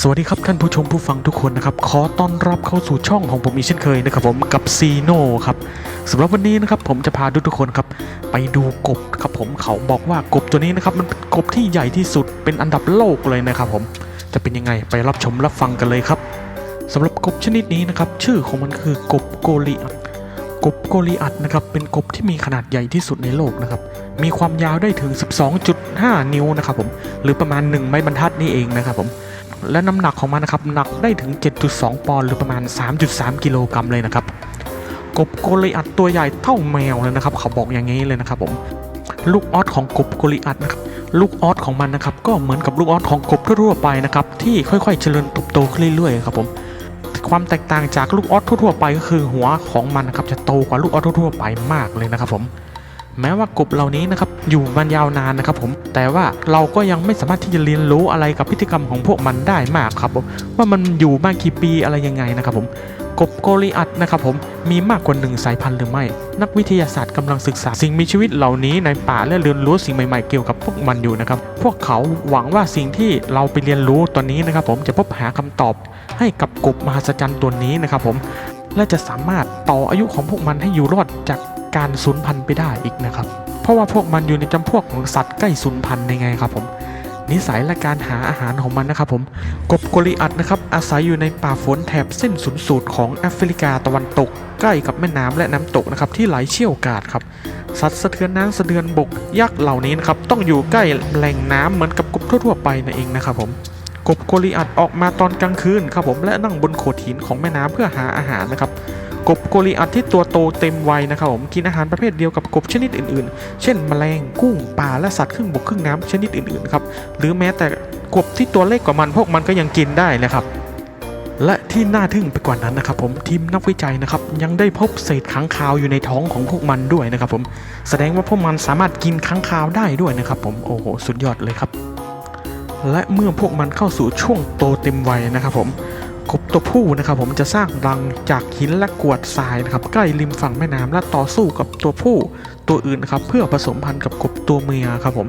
สวัสดีครับท่านผู้ชมผู้ฟังทุกคนนะครับ ขอต้อนรับเข้าสู่ช่องของผมอีกเช่นเคยนะครับผมกับซีโน่ครับสำหรับวันนี้นะครับผมจะพาทุกทุกคนครับไปดูกบครับผมเขาบอกว่ากบตัวนี้นะครับมันเป็นกบที่ใหญ่ที่สุดเป็นอันดับโลกเลยนะครับผมจะเป็นยังไงไปรับชมรับฟังกันเลยครับสำหรับกบชนิดนี้นะครับชื่อของมันคือกบโกลิอัตกบโกลิอัตนะครับเป็นกบที่มีขนาดใหญ่ที่สุดในโลกนะครับมีความยาวได้ถึง 12.5 นิ้วนะครับผมหรือประมาณ 1 ไม้บรรทัดนี่เองนะครับผม และน้ำหนักของมันนะครับหนักได้ถึง 7.2 ปอนด์หรือประมาณ 3.3 กิโลกรัมเลยนะครับ กบโกลิอัดตัวใหญ่เท่าแมวเลยนะครับ เขาบอกอย่างนี้เลยนะครับผมลูกออสของกบโกลิอัดนะครับลูกออสของมันนะครับก็เหมือนกับลูกออสของกบทั่วไปนะครับที่ค่อยๆ เจริญเติบโตขึ้นเรื่อยๆครับผมความแตกต่างจากลูกออสทั่วไปก็คือหัวของมันนะครับจะโตกว่าลูกออสทั่วไปมากเลยนะครับผม แม้ว่ากลุบเหล่านี้นะครับอยู่มันยาวนานนะครับผมแต่ว่าเราก็ยังไม่สามารถที่จะเรียนรู้อะไรกับพฤติกรรมของพวกมันได้มากครับผมว่ามันอยู่มากี่ปีอะไรยังไงนะครับผมกบโกลิอัดนะครับผมมีมากกว่าหนึ่งสายพันธุ์หรือไม่ นักวิทยาศาสตร์กำลังศึกษาสิ่งมีชีวิตเหล่านี้ในป่าและเรียนรู้สิ่งใหม่ๆเกี่ยวกับพวกมันอยู่นะครับ พวกเขาหวังว่าสิ่งที่เราไปเรียนรู้ตอนนี้นะครับผมจะพบหาคำตอบให้กับกบมหัศจรรย์ตัวนี้นะครับผม และจะสามารถต่ออายุของพวกมันให้อยู่รอดจากการสูญพันธุ์ไปได้อีกนะครับ เพราะว่าพวกมันอยู่ในจำพวกของสัตว์ใกล้สูญพันธุ์ในไงครับผม นิสัยและการหาอาหารของมันนะครับผม กบกลิอัดนะครับอาศัยอยู่ในป่าฝนแถบเส้นศูนย์สูตรของแอฟริกาตะวันตก ใกล้กับแม่น้ำและน้ำตกนะครับที่ไหลเชี่ยวกราดครับ สัตว์สะเทือนน้ำสะเทือนบกยักษ์เหล่านี้นะครับต้องอยู่ใกล้แหล่งน้ำเหมือนกับกบทั่วๆไปนั่นเองนะครับผม กบโกลิอัดออกมาตอนกลางคืนครับผมและนั่งบนโขดหินของแม่น้ำเพื่อหาอาหารนะครับกบโกลิอัดที่ตัวโตเต็มวัยนะครับผมกินอาหารประเภทเดียวกับกบชนิดอื่นๆ เช่นแมลงกุ้งปลาและสัตว์ครึ่งบกครึ่งน้ำชนิดอื่นๆครับหรือแม้แต่กบที่ตัวเล็กกว่ามันพวกมันก็ยังกินได้นะครับและที่น่าทึ่งไปกว่านั้นนะครับผมทีมนักวิจัยนะครับยังได้พบเศษค้างคาวอยู่ในท้องของพวกมันด้วยนะครับผมแสดงว่าพวกมันสามารถกินค้างคาวได้ด้วยนะครับผมโอ้โหสุดยอดเลยครับ และเมื่อพวกมันเข้าสู่ช่วงโตเต็มวัยนะครับผมกบตัวผู้นะครับผมจะสร้างรังจากหินและกวดทรายนะครับใกล้ริมฝั่งแม่น้ำและต่อสู้กับตัวผู้ตัวอื่นนะครับเพื่อผสมพันธุ์กับกบตัวเมียครับผม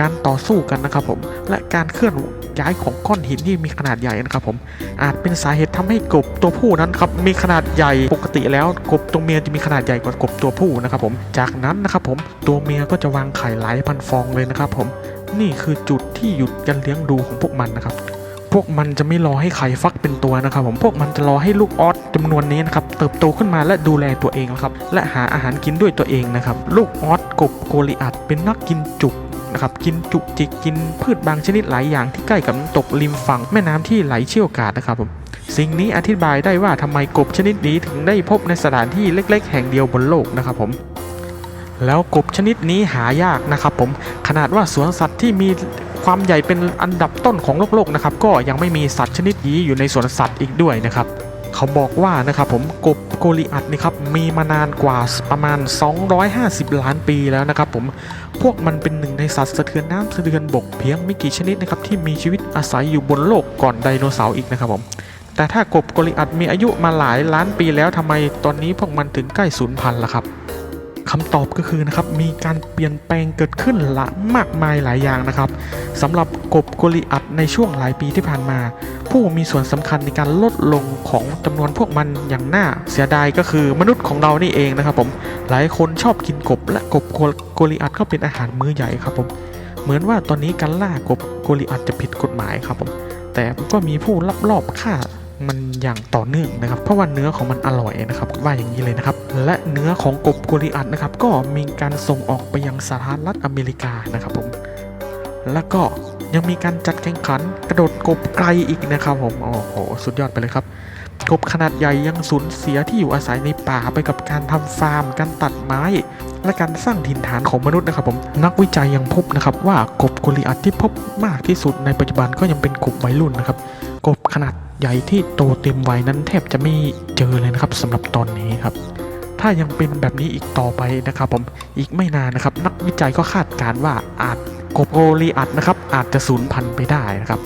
การต่อสู้กันนะครับผม และการเคลื่อนย้ายของก้อนหินที่มีขนาดใหญ่นะครับผม อาจเป็นสาเหตุทำให้กบตัวผู้นั้นครับมีขนาดใหญ่ปกติแล้วกบตัวเมียจะมีขนาดใหญ่กว่ากบตัวผู้นะครับผม จากนั้นนะครับผมตัวเมียก็จะวางไข่หลายพันฟองเลยนะครับผม นี่คือจุดที่หยุดการเลี้ยงดูของพวกมันนะครับพวกมันจะไม่รอให้ไข่ฟักเป็นตัวนะครับผม พวกมันจะรอให้ลูกออสจำนวนนี้นะครับเติบโตขึ้นมาและดูแลตัวเองนะครับ และหาอาหารกินด้วยตัวเองนะครับ ลูกออสกบโกลิอัดเป็นนักกินจุก นะครับกินจุกจิกกินพืชบางชนิดหลายอย่างที่ใกล้กับน้ำตกริมฝั่งแม่น้ำที่ไหลเชี่ยวกราดนะครับผมสิ่งนี้อธิบายได้ว่าทำไมกบชนิดนี้ถึงได้พบในสถานที่เล็ก ๆ แห่งเดียวบนโลกนะครับผมแล้วกบชนิดนี้หายากนะครับผมขนาดว่าสวนสัตว์ที่มีความใหญ่เป็นอันดับต้นของโลกโลกนะครับก็ยังไม่มีสัตว์ชนิดนี้อยู่ในสวนสัตว์อีกด้วยนะครับเขาบอกว่านะครับผมกบโกลิอัดนี่ครับมีมานานกว่าประมาณ 250 ล้านปีแล้วนะครับผมพวกมันเป็น สัตว์สะเทือนน้ำสะเทือนบกเพียงไม่กี่ชนิดนะครับที่มีชีวิตอาศัยอยู่บนโลกก่อนไดโนเสาร์อีกนะครับผมแต่ถ้ากบโกลิอัดมีอายุมาหลายล้านปีแล้วทำไมตอนนี้พวกมันถึงใกล้สูญพันธุ์ล่ะครับ คำตอบก็คือนะครับมีการเปลี่ยนแปลงเกิดขึ้นละมากมายหลายอย่างนะครับสำหรับกบโกลิอัดในช่วงหลายปีที่ผ่านมา ผู้มีส่วนสำคัญในการลดลงของจำนวนพวกมันอย่างน่าเสียดายก็คือมนุษย์ของเรานี่เองนะครับผมหลายคนชอบกินกบ และกบโกลิอัดก็เป็นอาหารมื้อใหญ่ครับผมเหมือนว่าตอนนี้การล่ากบโกลิอัดจะผิดกฎหมายครับผมแต่ก็มีผู้ลับลอบฆ่า มันอย่างต่อเนื่องนะครับ เพราะว่าเนื้อของมันอร่อยนะครับว่าอย่างนี้เลยนะครับ และเนื้อของกบโกลิอัดนะครับ ก็มีการส่งออกไปยังสหรัฐอเมริกานะครับผมแล้วก็ยังมีการจัดแข่งขันกระโดดกบไกลอีกนะครับผมโอ้โหสุดยอดไปเลยครับกบขนาดใหญ่ยังสูญเสียที่อยู่อาศัยในป่าไปกับการทำฟาร์ม การตัดไม้ และการสร้างถิ่นฐานของมนุษย์นะครับผมนักวิจัยยังพบนะครับว่ากบโกลิอัดที่พบมากที่สุดในปัจจุบันก็ยังเป็นกบวัยรุ่นนะครับกบขนาด ใหญ่ที่โตเต็มวัยนั้นแทบจะไม่เจอเลยนะครับสำหรับตอนนี้ครับ ถ้ายังเป็นแบบนี้อีกต่อไปนะครับผมอีกไม่นานนะครับ นักวิจัยก็คาดการณ์ว่าอาจกบโกลิอัดนะครับอาจจะสูญพันธุ์ไปได้นะครับ